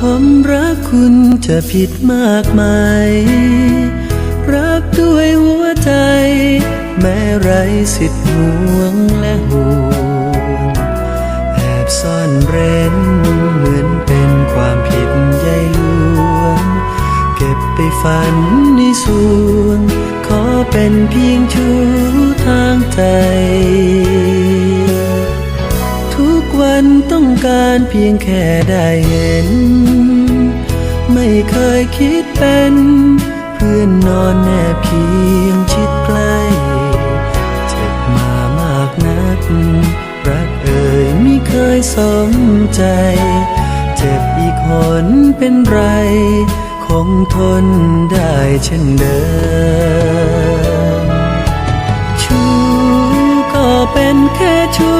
ผมรักคุณจะผิดมากไหมรักด้วยหัวใจ แม้ไรสิทธิ์ห่วงและห่วงแอบซ่อนเร้นเหมือนเป็นความผิดใยลวง เก็บไปฝันในสวง ขอเป็นเพียงชูทางใจ วันต้องการเพียงแค่ได้เห็น ไม่เคยคิดเป็น เพื่อนนอนแนบเคียงชิดใกล้เจ็บมามากนัก รักเอ่ยไม่เคยสมใจ เจ็บอีกหนเป็นไร คงทนได้เช่นเดิมชูก็เป็นแค่ชู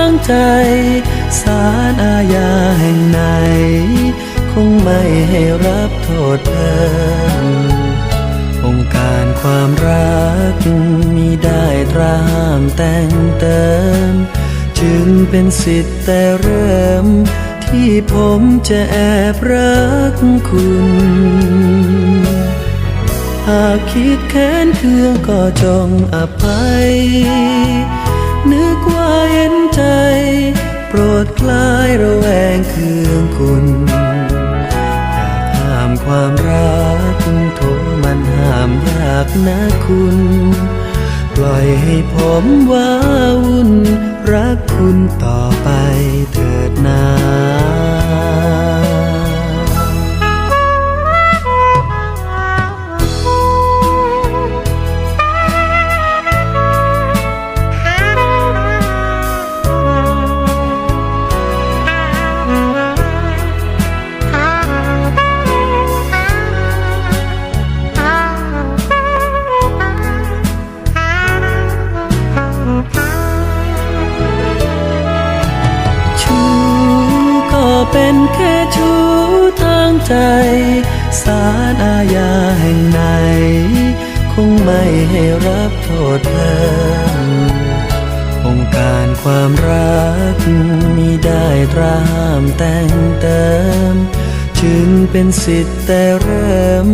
างใจ สารอาญาแห่งไหน คงไม่ให้รับโทษเพิ่มองค์การความรักมีได้ตราห้ามแต่งเติม จึงเป็นสิทธิ์แต่เริ่ม ที่ผมจะแอบรักคุณหากคิดแค้นเคืองก็จงอภัย นึกว่าเห็นใจ โปรดคลายระแวงเคืองคุณอยากห้ามความรักโทมันห้ามยากนะคุณ ปล่อยให้ผมว้าวุ่น รักคุณต่อไปเถิดนา เป็นแค่ชู้ทางใจ สารอาญาแห่งไหน คงไม่ให้รับโทษเพิ่มองค์การความรักมีได้ตราห้ามแต่งเติม จึงเป็นสิทธิ์แต่เริ่ม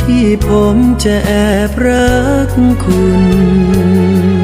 ที่ผมจะแอบรักคุณ